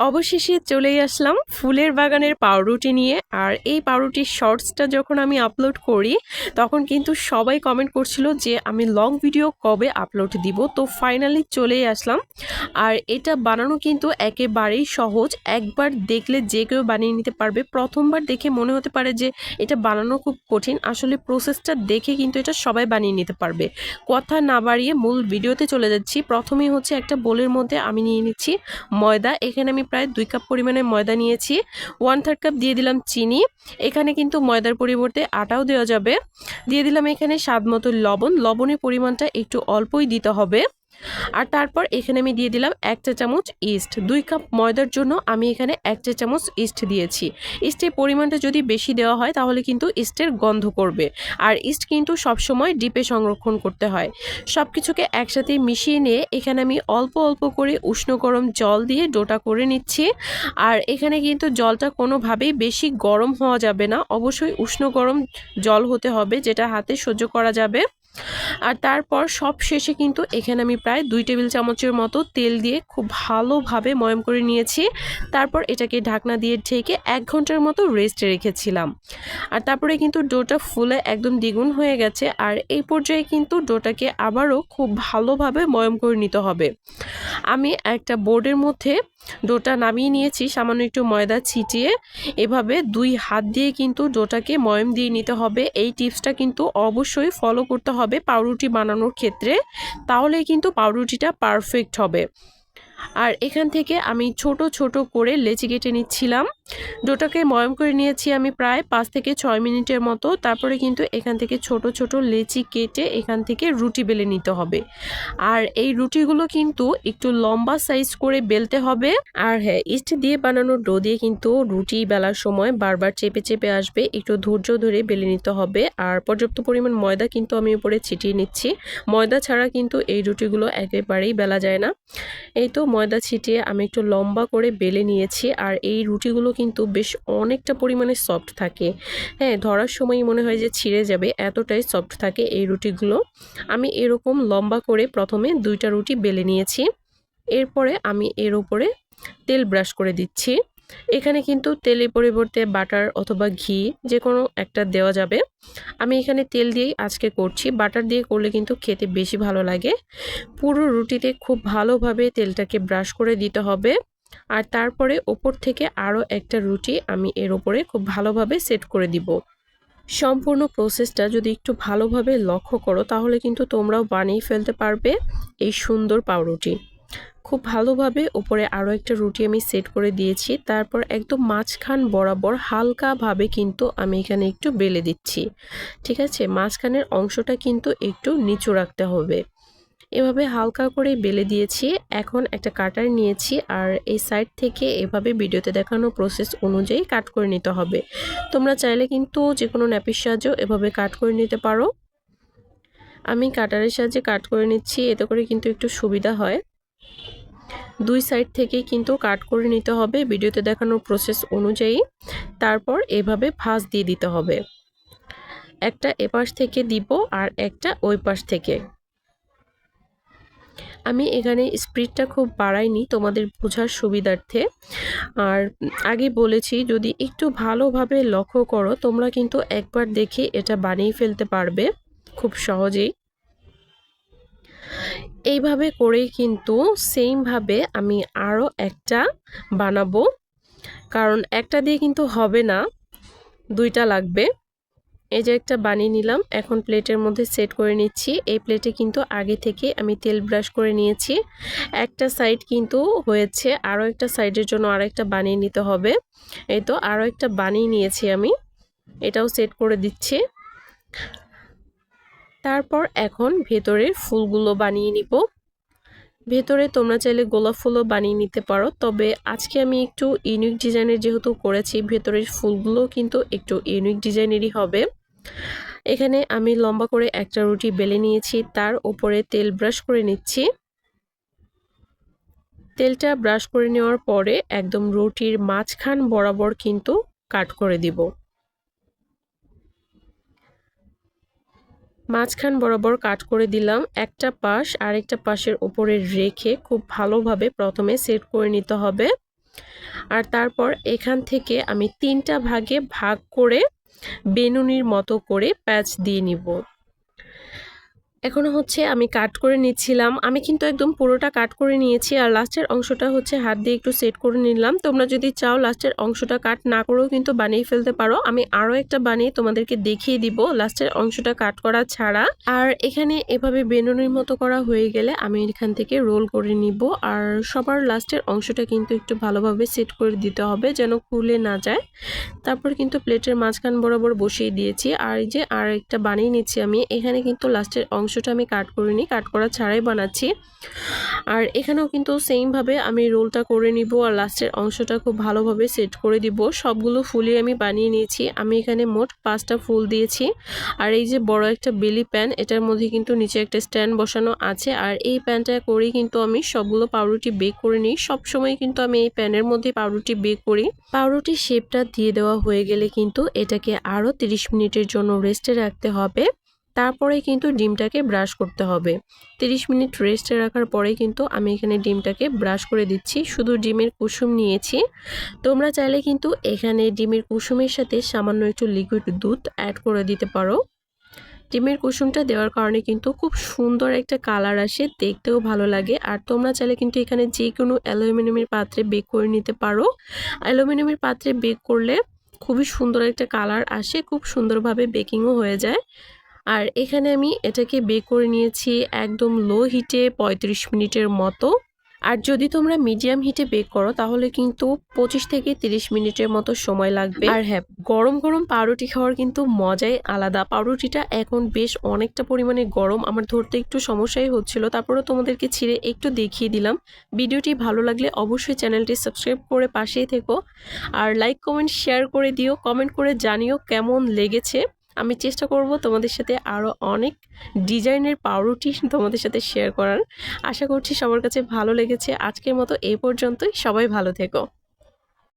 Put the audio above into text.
অবশেষে চলেই আসলাম ফুলের বাগানের পাউরুটি নিয়ে। আর এই পাউরুটির শর্টসটা যখন আমি আপলোড করি, তখন কিন্তু সবাই কমেন্ট করছিল যে, আমি লং ভিডিও কবে আপলোড দিব? তো ফাইনালি চলেই আসলাম। আর এটা বানানো কিন্তু একেবারেই সহজ। একবার দেখলে যে কেউ বানিয়ে নিতে পারবে। প্রথমবার দেখে মনে হতে পারে যে, এটা বানানো খুব কঠিন। আসলে প্রসেসটা দেখে কিন্তু এটা সবাই বানিয়ে নিতে পারবে। কথা না বাড়িয়ে মূল ভিডিওতে চলে যাচ্ছি। প্রথমেই হচ্ছে একটা বোলের মধ্যে আমি নিয়ে নিচ্ছি ময়দা। এখানে আমি প্রায় দুই কাপ পরিমাণে ময়দা নিয়েছি। ওয়ান থার্ড কাপ দিয়ে দিলাম চিনি। এখানে কিন্তু ময়দার পরিবর্তে আটাও দেওয়া যাবে। দিয়ে দিলাম এখানে স্বাদ মতো লবণ। লবণের পরিমাণটা একটু অল্পই দিতে হবে। আর তারপর এখানে আমি দিয়ে দিলাম এক চা চামচ ইস্ট। দুই কাপ ময়দার জন্য আমি এখানে এক চা চামচ ইস্ট দিয়েছি। ইস্টের পরিমাণটা যদি বেশি দেওয়া হয় তাহলে কিন্তু ইস্টের গন্ধ করবে। আর ইস্ট কিন্তু সবসময় ডিপে সংরক্ষণ করতে হয়। সব কিছুকে একসাথে মিশিয়ে নিয়ে এখানে আমি অল্প অল্প করে উষ্ণ গরম জল দিয়ে ডোটা করে নিচ্ছি। আর এখানে কিন্তু জলটা কোনোভাবেই বেশি গরম হওয়া যাবে না। অবশ্যই উষ্ণ গরম জল হতে হবে যেটা হাতে সহ্য করা যাবে। আর তারপর সব শেষে কিন্তু এখানে আমি প্রায় দুই টেবিল চামচের মতো তেল দিয়ে খুব ভালোভাবে ময়ম করে নিয়েছি। তারপর এটাকে ঢাকনা দিয়ে ঢেকে এক ঘণ্টার মতো রেস্টে রেখেছিলাম। আর তারপরে কিন্তু ডোটা ফুলে একদম দ্বিগুণ হয়ে গেছে। আর এই পর্যায়ে কিন্তু ডোটাকে আবারও খুব ভালোভাবে ময়ম করে নিতে হবে। আমি একটা বোর্ডের মধ্যে ডোটা নামিয়ে নিয়েছি, সামান্য একটু ময়দা ছিটিয়ে। এভাবে দুই হাত দিয়ে কিন্তু ডোটাকে ময়ম দিয়ে নিতে হবে। এই টিপসটা কিন্তু অবশ্যই ফলো করতে হবে, পাউরুটি বানানোর ক্ষেত্রে তাহলে কিন্তু পাউরুটিটা পারফেক্ট হবে। আর এখান থেকে আমি ছোট ছোট করে লেচি কেটে নিচ্ছিলাম। ডোটাকে ময়ম করে নিয়েছি আমি প্রায় পাঁচ থেকে ছয় মিনিটের মতো। তারপরে কিন্তু এখান থেকে ছোট ছোট লেচি কেটে এখান থেকে রুটি বেলে নিতে হবে। আর এই রুটিগুলো কিন্তু একটু লম্বা সাইজ করে বেলতে হবে। আর হ্যাঁ ইস্ট দিয়ে বানানো ডো দিয়ে কিন্তু রুটি বেলার সময় বারবার চেপে চেপে আসবে। একটু ধৈর্য ধরে বেলে নিতে হবে। আর পর্যাপ্ত পরিমাণ ময়দা কিন্তু আমি উপরে ছিটিয়ে নিচ্ছি। ময়দা ছাড়া কিন্তু এই রুটিগুলো একেবারেই বেলা যায় না। এই তো ময়দা ছিটিয়ে আমি একটু লম্বা করে বেলে নিয়েছি আর এই রুটিগুলো কিন্তু বেশ অনেকটা পরিমাণে সফট থাকে। হ্যাঁ ধরার সময় মনে হয় যে ছিঁড়ে যাবে, এতটাই সফট থাকে এই রুটিগুলো। আমি এরকম লম্বা করে প্রথমে দুইটা রুটি বেলে নিয়েছি। এরপরে আমি এর উপরে তেল ব্রাশ করে দিচ্ছি। এখানে কিন্তু তেলের পরিবর্তে বাটার অথবা ঘি যে কোনো একটা দেওয়া যাবে। আমি এখানে তেল দিয়েই আজকে করছি। বাটার দিয়ে করলে কিন্তু খেতে বেশি ভালো লাগে। পুরো রুটিতে খুব ভালোভাবে তেলটাকে ব্রাশ করে দিতে হবে। আর তারপরে ওপর থেকে আরও একটা রুটি আমি এর ওপরে খুব ভালোভাবে সেট করে দিব। সম্পূর্ণ প্রসেসটা যদি একটু ভালোভাবে লক্ষ্য করো, তাহলে কিন্তু তোমরাও বানিয়ে ফেলতে পারবে এই সুন্দর পাউরুটি। খুব ভালোভাবে উপরে আরও একটা রুটি আমি সেট করে দিয়েছি। তারপর একদম মাঝখান বরাবর হালকাভাবে কিন্তু আমি এখানে একটু বেলে দিচ্ছি। ঠিক আছে? মাঝখানের অংশটা কিন্তু একটু নিচু রাখতে হবে। এভাবে হালকা করে বেলে দিয়েছি। এখন একটা কাটার নিয়েছি আর এই সাইড থেকে এভাবে ভিডিওতে দেখানো প্রসেস অনুযায়ী কাট করে নিতে হবে। তোমরা চাইলে কিন্তু যে কোনো ন্যাপির সাহায্যেও এভাবে কাট করে নিতে পারো। আমি কাটারের সাহায্যে কাট করে নিচ্ছি। এতে করে কিন্তু একটু সুবিধা হয়। দুই সাইড থেকেই কিন্তু কাট করে নিতে হবে ভিডিওতে দেখানো প্রসেস অনুযায়ী। তারপর এভাবে ভাঁজ দিয়ে দিতে হবে। একটা এপাশ থেকে দিব আর একটা ওই পাশ থেকে। আমি এখানে স্পিডটা খুব বাড়াইনি তোমাদের বোঝার সুবিধার্থে। আর আগে বলেছি, যদি একটু ভালোভাবে লক্ষ্য করো, তোমরা কিন্তু একবার দেখে এটা বানিয়ে ফেলতে পারবে। খুব সহজেই। এইভাবে করেই কিন্তু সেমভাবে আমি আরও একটা বানাবো। কারণ একটা দিয়ে কিন্তু হবে না, দুইটা লাগবে। এই যে একটা বানিয়ে নিলাম, এখন প্লেটের মধ্যে সেট করে নিচ্ছি। এই প্লেটে কিন্তু আগে থেকে আমি তেল ব্রাশ করে নিয়েছি। একটা সাইড কিন্তু হয়েছে আরও একটা সাইডের জন্য আরও একটা বানিয়ে নিতে হবে। এই তো আরও একটা বানিয়ে নিয়েছি আমি। এটাও সেট করে দিচ্ছি। তারপর এখন ভেতরের ফুলগুলো বানিয়ে নিব। ভেতরে তোমরা চাইলে গোলাপ ফুলও বানিয়ে নিতে পারো, তবে আজকে আমি একটু ইউনিক ডিজাইনের যেহেতু করেছি, ভেতরের ফুলগুলো কিন্তু একটু ইউনিক ডিজাইনেরই হবে। এখানে আমি লম্বা করে একটা রুটি বেলে নিয়েছি, তার উপরে তেল ব্রাশ করে নিচ্ছি। তেলটা ব্রাশ করে নেওয়ার পরে একদম রুটির মাঝখান বরাবর কিন্তু কাট করে দিব। মাঝখান বরাবর কাট করে দিলাম। একটা পাশ আরেকটা পাশের ওপরে রেখে খুব ভালোভাবে প্রথমে সেট করে নিতে হবে। আর তারপর এখান থেকে আমি তিনটা ভাগে ভাগ করে বেনুনির মতো করে প্যাচ দিয়ে নিব। এখনও হচ্ছে আমি কাট করে নিচ্ছিলাম। আমি কিন্তু একদম পুরোটা কাট করে নিয়েছি আর লাস্টের অংশটা হচ্ছে হাত দিয়ে একটু সেট করে নিলাম। তোমরা যদি চাও লাস্টের অংশটা কাট না করেও কিন্তু বানিয়ে ফেলতে পারো। আমি আরও একটা বানিয়ে তোমাদেরকে দেখিয়ে দিব লাস্টের অংশটা কাট করা ছাড়া। আর এখানে এভাবে বেনুনির মতো করা হয়ে গেলে আমি এখান থেকে রোল করে নিব। আর সবার লাস্টের অংশটা কিন্তু একটু ভালোভাবে সেট করে দিতে হবে যেন খুলে না যায়। তারপর কিন্তু প্লেটের মাঝখান বরাবর বসিয়ে দিয়েছি। আর এই যে আর একটা বানিয়ে নিচ্ছি আমি। এখানে কিন্তু লাস্টের অংশটা আমি কাট করিনি কাট করা ছাড়াই বানাচ্ছি। আর এখানেও কিন্তু সেমভাবে আমি রোলটা করে নিব আর লাস্টের অংশটা খুব ভালোভাবে সেট করে দিব। সবগুলো ফুলই আমি বানিয়ে নিয়েছি। আমি এখানে মোট পাঁচটা ফুল দিয়েছি। আর এই যে বড় একটা বেলি প্যান, এটার মধ্যে কিন্তু নিচে একটা স্ট্যান্ড বসানো আছে। আর এই প্যানটা করেই কিন্তু আমি সবগুলো পাউরুটি বেক করে নিই। সবসময় কিন্তু আমি এই প্যানের মধ্যে পাউরুটি বেক করি। পাউরুটির শেপটা দিয়ে দেওয়া হয়ে গেলে কিন্তু এটাকে আরও 30 মিনিটের জন্য রেস্টে রাখতে হবে। তারপরে কিন্তু ডিমটাকে ব্রাশ করতে হবে। 30 মিনিট রেস্টে রাখার পরে কিন্তু আমি এখানে ডিমটাকে ব্রাশ করে দিচ্ছি। শুধু ডিমের কুসুম নিয়েছি। তোমরা চাইলে কিন্তু এখানে ডিমের কুসুমের সাথে সামান্য একটু লিকুইড দুধ অ্যাড করে দিতে পারো। ডিমের কুসুমটা দেওয়ার কারণে কিন্তু খুব সুন্দর একটা কালার আসে, দেখতেও ভালো লাগে। আর তোমরা চাইলে কিন্তু এখানে যে কোনো অ্যালুমিনিয়ামের পাত্রে বেক করে নিতে পারো। অ্যালুমিনিয়ামের পাত্রে বেক করলে খুবই সুন্দর একটা কালার আসে, খুব সুন্দরভাবে বেকিংও হয়ে যায়। আর এখানে আমি এটাকে বেক করে নিয়েছি একদম লো হিটে ৩৫ মিনিটের মতো। আর যদি তোমরা মিডিয়াম হিটে বেক করো, তাহলে কিন্তু পঁচিশ থেকে 30 মিনিটের মতো সময় লাগবে। আর হ্যাঁ গরম গরম পাউরুটি খাওয়ার কিন্তু মজাই আলাদা। পাউরুটিটা এখন বেশ অনেকটা পরিমাণে গরম। আমার ধরতে একটু সমস্যাই হচ্ছিল তারপরে তোমাদেরকে ছিঁড়ে একটু দেখিয়ে দিলাম। ভিডিওটি ভালো লাগলে অবশ্যই চ্যানেলটি সাবস্ক্রাইব করে পাশেই থেকো। আর লাইক কমেন্ট শেয়ার করে দিও। কমেন্ট করে জানিও কেমন লেগেছে। আমি চেষ্টা করব তোমাদের সাথে আরও অনেক ডিজাইনের পাউরুটি তোমাদের সাথে শেয়ার করার। আশা করছি সবার কাছে ভালো লেগেছে। আজকের মতো এই পর্যন্তই। সবাই ভালো থেকো।